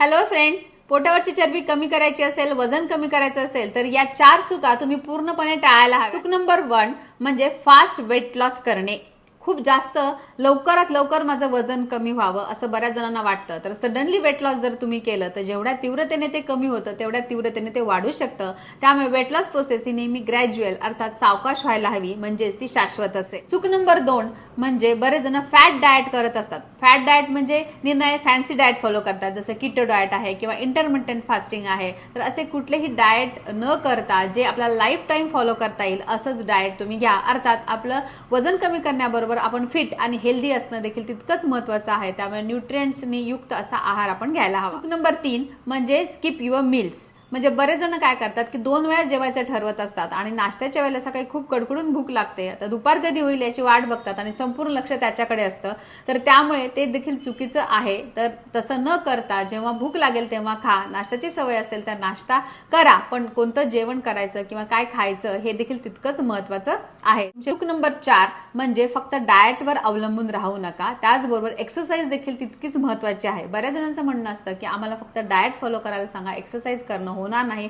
Hello friends पोटावरची चरबी कमी करायची असेल वजन कमी करायचं असेल तर या चार चुका तुम्ही पूर्णपणे टाळायला हव्या चूक नंबर वन म्हणजे फास्ट वेट लॉस करणे. खूप जास्त लवकरात लवकर माझं वजन कमी व्हावं असं बऱ्याच जणांना वाटतं. तर सडनली वेट लॉस जर तुम्ही केलं तर जेवढ्या तीव्रतेने ते कमी होतं तेवढ्या तीव्रतेने ते वाढू शकतं. त्यामुळे वेट लॉस प्रोसेस ही नेहमी ग्रॅज्युअल अर्थात सावकाश व्हायला हवी म्हणजेच ती शाश्वत असेल. चूक नंबर दोन म्हणजे बरेच जण फॅट डाएट करत असतात. फॅट डाएट म्हणजे निर्णय फॅन्सी डाएट फॉलो करतात. जसं किटो डाएट आहे किंवा इंटरमिटंट फास्टिंग आहे. तर असे कुठलेही डाएट न करता जे आपल्याला लाईफ टाईम फॉलो करता येईल असंच डाएट तुम्ही घ्या. अर्थात आपलं वजन कमी करण्याबरोबर आपण फिट आणि हेल्दी असणं देखील तितकंच महत्वाचं आहे. त्यामुळे न्यूट्रिएंट्सनी युक्त असा आहार आपण घ्यायला हवा. नंबर तीन म्हणजे स्किप युअर मील्स म्हणजे बरेच जण काय करतात की दोन वेळा जेवायचं ठरवत असतात आणि नाश्त्याच्या वेळेला सकाळी खूप कडकडून भूक लागते. आता दुपार कधी होईल याची वाट बघतात आणि संपूर्ण लक्ष त्याच्याकडे असतं. तर त्यामुळे ते देखील चुकीचं आहे. तर तसं न करता जेव्हा भूक लागेल तेव्हा खा. नाश्त्याची सवय असेल तर नाश्ता करा. पण कोणतं जेवण करायचं किंवा काय खायचं हे देखील तितकंच महत्वाचं आहे. चूक नंबर चार म्हणजे फक्त डाएटवर अवलंबून राहू नका. त्याचबरोबर एक्सरसाइज देखील तितकीच महत्वाची आहे. बऱ्याच जणांचं म्हणणं असतं की आम्हाला फक्त डाएट फॉलो करायला सांगा एक्सरसाइज करणं हो होणार नाही.